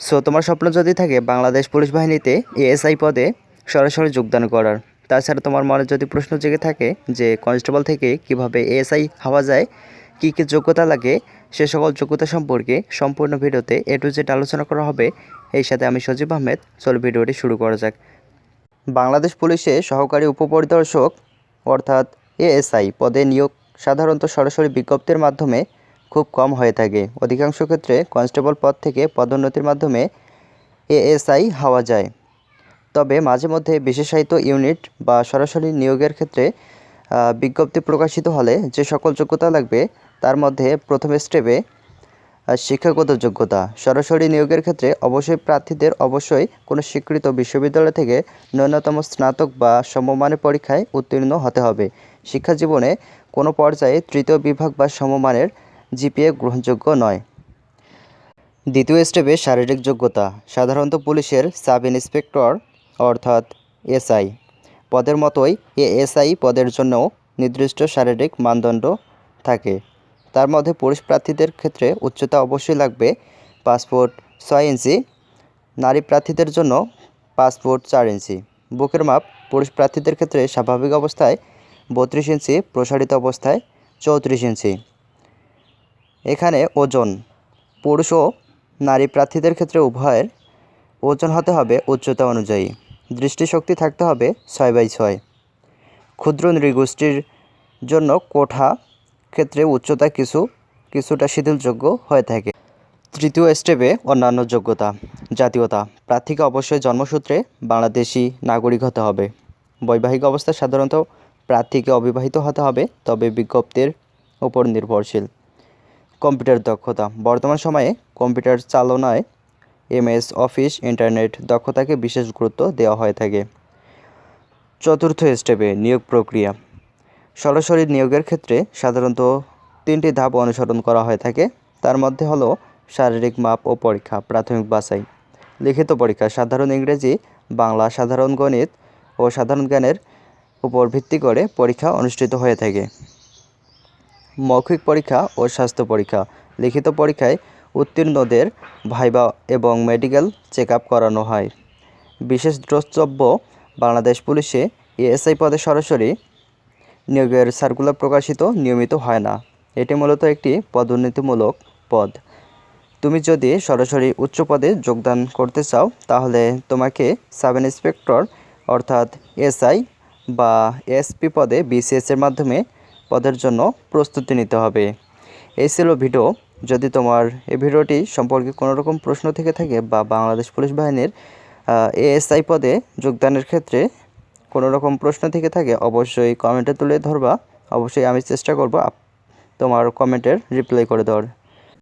So তোমার স্বপ্ন যদি থাকে বাংলাদেশ পুলিশ বাহিনীতে এএসআই পদে সরাসরি যোগদান করার। তাছাড়া তোমার মনে যদি প্রশ্ন জেগে থাকে যে কনস্টেবল থেকে কীভাবে এএসআই হওয়া যায়, কী কী যোগ্যতা লাগে, সে সকল যোগ্যতা সম্পর্কে সম্পূর্ণ ভিডিওতে এ টু জেড আলোচনা করা হবে। এই সাথে আমি সজীব আহমেদ। চল ভিডিওটি শুরু করা যাক। বাংলাদেশ পুলিশে সহকারী উপপরিদর্শক অর্থাৎ এএসআই পদে নিয়োগ সাধারণত সরাসরি বিজ্ঞপ্তির মাধ্যমে খুব কম হয়ে থাকে। অধিকাংশ ক্ষেত্রে কনস্টেবল পদ থেকে পদোন্নতির মাধ্যমে এএসআই হওয়া যায়। তবে মাঝে মধ্যে বিশেষায়িত ইউনিট বা সরাসরি নিয়োগের ক্ষেত্রে বিজ্ঞপ্তি প্রকাশিত হলে যে সকল যোগ্যতা লাগবে, তার মধ্যে প্রথম স্টেপে শিক্ষাগত যোগ্যতা। সরাসরি নিয়োগের ক্ষেত্রে অবশ্যই প্রার্থীদের অবশ্যই কোনো স্বীকৃত বিশ্ববিদ্যালয় থেকে ন্যূনতম স্নাতক বা সমমানের পরীক্ষায় উত্তীর্ণ হতে হবে। শিক্ষা জীবনে কোনো পর্যায়ে তৃতীয় বিভাগ বা সমমানের জিপিএ গ্রহণযোগ্য নয়। দ্বিতীয় স্টেপে শারীরিক যোগ্যতা, সাধারণত পুলিশের সাব ইন্সপেক্টর অর্থাৎ এসআই। পদের মতোই এ এসআই পদের জন্যও নির্দিষ্ট শারীরিক মানদণ্ড থাকে। তার মধ্যে পুরুষ প্রার্থীদের ক্ষেত্রে উচ্চতা অবশ্যই লাগবে পাসপোর্ট ছয় ইঞ্চি, নারী প্রার্থীদের জন্য পাসপোর্ট চার ইঞ্চি। বুকের মাপ পুরুষ প্রার্থীদের ক্ষেত্রে স্বাভাবিক অবস্থায় বত্রিশ ইঞ্চি, প্রসারিত অবস্থায় চৌত্রিশ ইঞ্চি। এখানে ওজন, পুরুষ ও নারী প্রার্থীদের ক্ষেত্রে উভয়ের ওজন হতে হবে উচ্চতা অনুযায়ী। দৃষ্টিশক্তি থাকতে হবে ছয় বাই ছয়। ক্ষুদ্র নৃগোষ্ঠীর জন্য কোঠা ক্ষেত্রে উচ্চতা কিছু, কিছুটা শিথিলযোগ্য হয়ে থাকে। তৃতীয় স্টেপে অন্যান্য যোগ্যতা, জাতীয়তা। প্রার্থীকে অবশ্যই জন্মসূত্রে বাংলাদেশি নাগরিক হতে হবে। বৈবাহিক অবস্থা সাধারণত প্রার্থীকে অবিবাহিত হতে হবে, তবে বিজ্ঞপ্তির উপর নির্ভরশীল। কম্পিউটার দক্ষতা। বর্তমান সময়ে কম্পিউটার চালনায় এমএস, অফিস, ইন্টারনেট দক্ষতাকে বিশেষ গুরুত্ব দেওয়া হয়ে থাকে। চতুর্থ স্টেপে নিয়োগ প্রক্রিয়া। সরাসরি নিয়োগের ক্ষেত্রে সাধারণত তিনটি ধাপ অনুসরণ করা হয়ে থাকে। তার মধ্যে হলো শারীরিক মাপ ও পরীক্ষা, প্রাথমিক বাছাই। লিখিত পরীক্ষা, সাধারণ ইংরেজি, বাংলা, সাধারণ গণিত ও সাধারণ জ্ঞানের উপর ভিত্তি করে পরীক্ষা অনুষ্ঠিত হয়ে থাকে। মৌখিক পরীক্ষা ও স্বাস্থ্য পরীক্ষা। লিখিত পরীক্ষায় উত্তীর্ণদের ভাইবা এবং মেডিকেল চেক করানো হয়। বিশেষ দ্রষ্টব্য, বাংলাদেশ পুলিশে এএসআই পদে সরাসরি নিয়োগের সার্কুলার প্রকাশিত নিয়মিত হয় না। এটি মূলত একটি পদোন্নতিমূলক পদ। তুমি যদি সরাসরি উচ্চ পদে যোগদান করতে চাও, তাহলে তোমাকে সাব ইন্সপেক্টর অর্থাৎ এসআই বা এসপি পদে বিসিএসের মাধ্যমে পদের জন্য প্রস্তুতি নিতে হবে। এই ছিল ভিডিও। যদি তোমার এই ভিডিওটি সম্পর্কে কোনো রকম প্রশ্ন থেকে থাকে বা বাংলাদেশ পুলিশ বাহিনীর এএসআই পদে যোগদানের ক্ষেত্রে কোনো রকম প্রশ্ন থেকে থাকে, অবশ্যই কমেন্টে তুলে ধরবা। অবশ্যই আমি চেষ্টা করব তোমার কমেন্টের রিপ্লাই করে দেওয়ার।